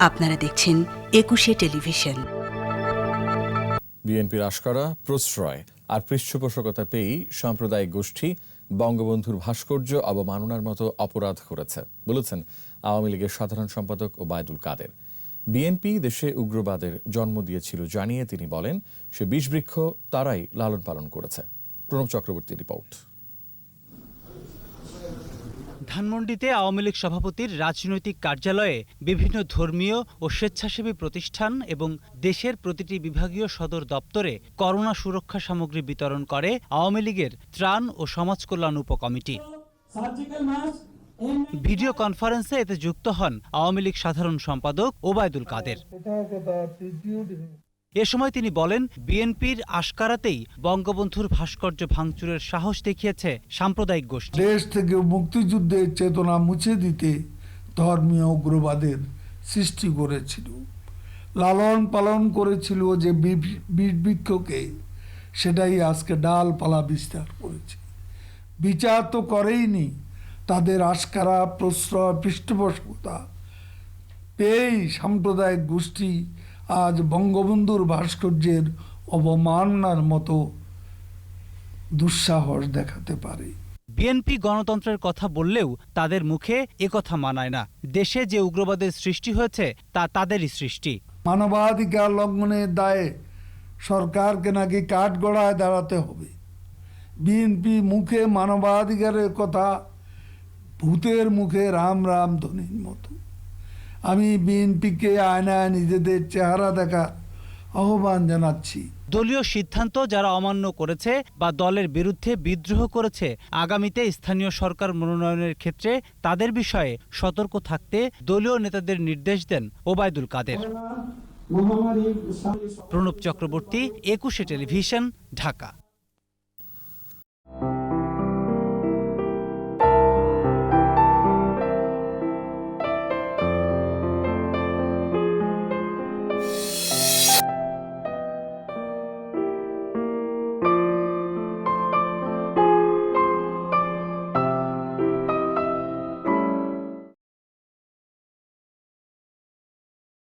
আপনারা দেখছেন একুশে টেলিভিশন। বিএনপির আশকারা, প্রশ্রয় আর পৃষ্ঠপোষকতা পেয়েই সাম্প্রদায়িক গোষ্ঠী বঙ্গবন্ধুর ভাস্কর্য অবমাননার মতো অপরাধ করেছে, বলেছেন আওয়ামী লীগের সাধারণ সম্পাদক ওবায়দুল কাদের। বিএনপি দেশে উগ্রবাদের জন্ম দিয়েছিল জানিয়ে তিনি বলেন, সে বিষবৃক্ষ তারাই লালন পালন করেছে। প্রণব চক্রবর্তী রিপোর্ট। ধানমন্ডিতে আওয়ামী লীগ সভাপতির রাজনৈতিক কার্যালয়ে বিভিন্ন ধর্মীয় ও স্বেচ্ছাসেবী প্রতিষ্ঠান এবং দেশের প্রতিটি বিভাগীয় সদর দপ্তরে করোনা সুরক্ষা সামগ্রী বিতরণ করে আওয়ামী লীগের ত্রাণ ও সমাজ কল্যাণ উপকমিটি। ভিডিও কনফারেন্সে এতে যুক্ত হন আওয়ামী লীগ সাধারণ সম্পাদক ওবায়দুল কাদের। এ সময় তিনি বলেন, বিএনপির আশকারাতেই বঙ্গবন্ধুর ভাস্কর্য ভাঙচুরের সাহস দেখিয়েছে সাম্প্রদায়িক গোষ্ঠী। দেশ থেকে মুক্তিযুদ্ধের চেতনা মুছে দিতে ধর্মীয় উগ্রবাদের সৃষ্টি করেছিল। লালন পালন করেছিল যে বীরবৃক্ষকে সেটাই আজকে ডালপালা বিস্তার করেছে। বিচার তো করেইনি, তাদের আস্কারা প্রশ্রয়, পৃষ্ঠপোষকতা পেয়েই সাম্প্রদায়িক গোষ্ঠী আজ বঙ্গবন্ধুর ভাস্কর্যের অবমাননার মতো দুঃসাহস দেখাতে পারে। বিএনপি গণতন্ত্রের কথা বললেও তাদের মুখে একথা মানায় না। দেশে যে উগ্রবাদের সৃষ্টি হয়েছে তা তাদেরই সৃষ্টি। মানবাধিকার লঙ্ঘনের দায়ে সরকারকে নাকি কাঠগড়ায় দাঁড়াতে হবে। বিএনপি মুখে মানবাধিকারের কথা ভূতের মুখে রাম রাম ধ্বনির মতো। আমি বিএনপিকে আয়নায় নিজেদের চেহারা দেখার আহ্বান জানাচ্ছি। দলীয় সিদ্ধান্ত যারা অমান্য করেছে বা দলের বিরুদ্ধে বিদ্রোহ করেছে আগামীতে স্থানীয় সরকার মনোনয়নের ক্ষেত্রে তাদের বিষয়ে সতর্ক থাকতে দলীয় নেতাদের নির্দেশ দেন ওবায়দুল কাদের। প্রণব চক্রবর্তী একুশে টেলিভিশন ঢাকা।